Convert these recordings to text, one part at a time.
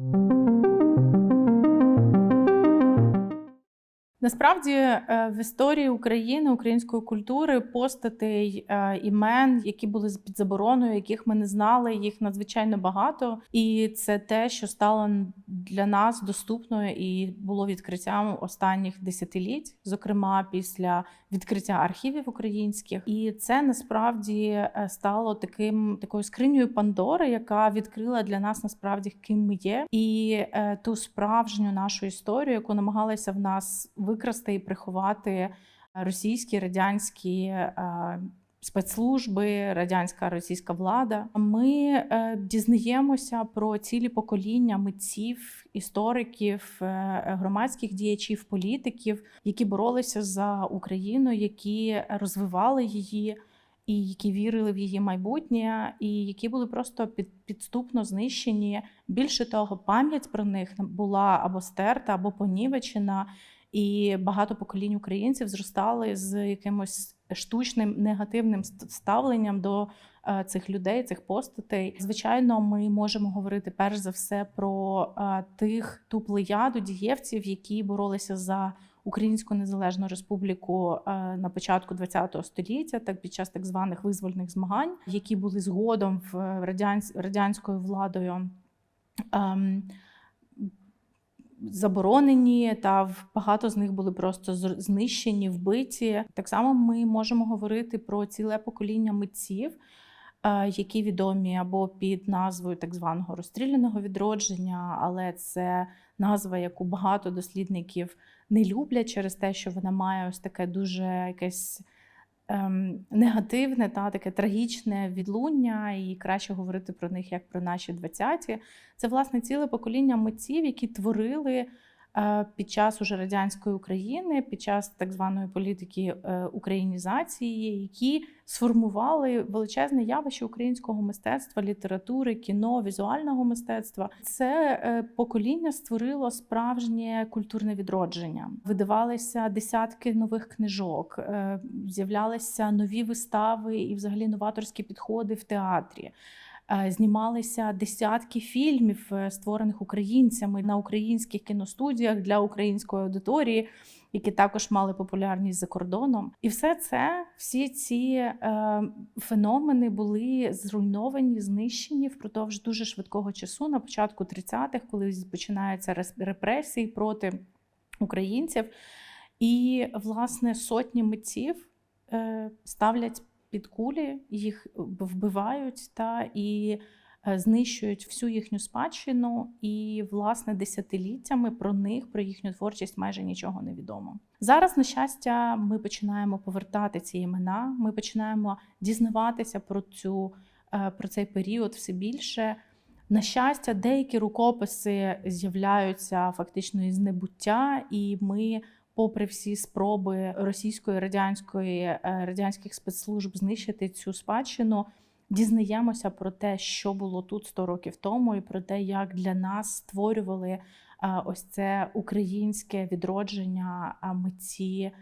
Thank you. Насправді е, в історії України, української культури, постатей е, імен, які були під забороною, яких ми не знали, їх надзвичайно багато. І це те, що стало для нас доступною і було відкриттям останніх десятиліть, зокрема після відкриття архівів українських. І це насправді е, стало таким такою скриньою Пандори, яка відкрила для нас насправді ким ми є, і ту справжню нашу історію, яку намагалися в нас викрасти і приховати російські радянські е, спецслужби, радянська російська влада. Ми е, дізнаємося про цілі покоління митців, істориків, е, громадських діячів, політиків, які боролися за Україну, які розвивали її. І які вірили в її майбутнє, і які були просто під, підступно знищені. Більше того, пам'ять про них була або стерта, або понівечена. І багато поколінь українців зростали з якимось штучним негативним ставленням до е, цих людей, цих постатей. Звичайно, ми можемо говорити перш за все про е, тих ту плеяду дієвців, які боролися за Українську Незалежну Республіку е, на початку ХХ століття, так під час так званих визвольних змагань, які були згодом в радянською владою. Ем, заборонені, та багато з них були просто знищені, вбиті. Так само ми можемо говорити про ціле покоління митців. Е, які відомі або під назвою так званого розстріляного відродження, але це назва, яку багато дослідників не люблять через те, що вона має ось таке дуже якесь ем, негативне та таке трагічне відлуння, і краще говорити про них як про наші 20-ті. Це власне ціле покоління митців, які творили. Е, під час уже радянської України, під час так званої політики е, українізації, які сформували величезне явище українського мистецтва, літератури, кіно, візуального мистецтва. Це е, покоління створило справжнє культурне відродження. Видавалися десятки нових книжок, з'являлися нові вистави і, взагалі, новаторські підходи в театрі. Е, знімалися десятки фільмів, е, створених українцями на українських кіностудіях для української аудиторії, які також мали популярність за кордоном. І все це, всі ці е, феномени були зруйновані, знищені впродовж дуже швидкого часу, на початку 30-х, коли починаються репресії проти українців. І, власне, сотні митців ставлять під кулі, їх вбивають та і е, знищують всю їхню спадщину, і, власне, десятиліттями про них, про їхню творчість майже нічого не відомо. Зараз, на щастя, ми починаємо повертати ці імена. Ми починаємо дізнаватися про цю е, про цей період все більше. На щастя, деякі рукописи з'являються фактично із небуття, і ми попри всі спроби російської радянської е, радянських спецслужб знищити цю спадщину, дізнаємося про те, що було тут 100 років тому, і про те, як для нас створювали ось це українське відродження митці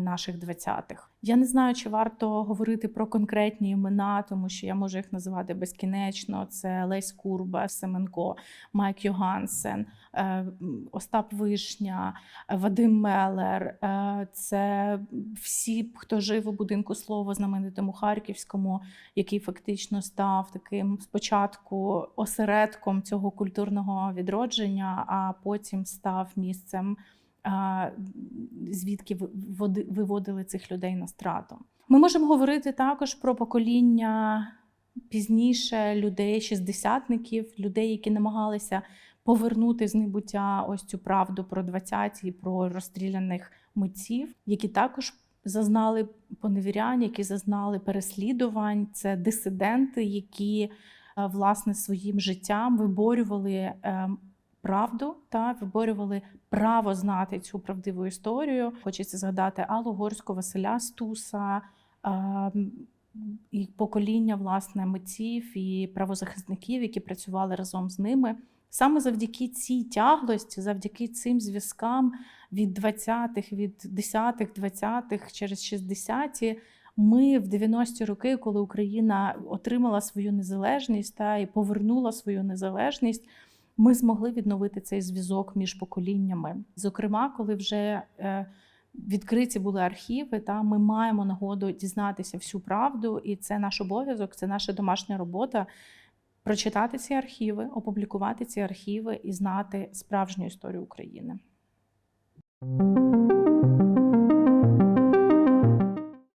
наших 20-х. Я не знаю, чи варто говорити про конкретні імена, тому що я можу їх називати безкінечно. Це Лесь Курба, Семенко, Майк Йогансен, е, Остап Вишня, Вадим Мелер. Е, це всі, хто жив у будинку слово знаменитому Харківському, який фактично став таким спочатку осередком цього культурного відродження, а потім став місцем звідки виводили цих людей на страту. Ми можемо говорити також про покоління пізніше людей, шістдесятників, людей, які намагалися повернути з небуття ось цю правду про 20-ті, про розстріляних митців, які також зазнали поневірянь, які зазнали переслідувань. Це дисиденти, які власне своїм життям виборювали ем, правду та виборювали право знати цю правдиву історію. Хочеться згадати Аллу Горську, Василя Стуса. І покоління власне митців і правозахисників, які працювали разом з ними. Саме завдяки цій тяглості, завдяки цим зв'язкам від 20-х, від 10-х, 20-х через 60-ті, ми в 90-ті роки, коли Україна отримала свою незалежність та і повернула свою незалежність, ми змогли відновити цей зв'язок між поколіннями. Зокрема, коли вже е, відкриті були архіви, та ми маємо нагоду дізнатися всю правду, і це наш обов'язок, це наша домашня робота. Прочитати ці архіви, опублікувати ці архіви і знати справжню історію України.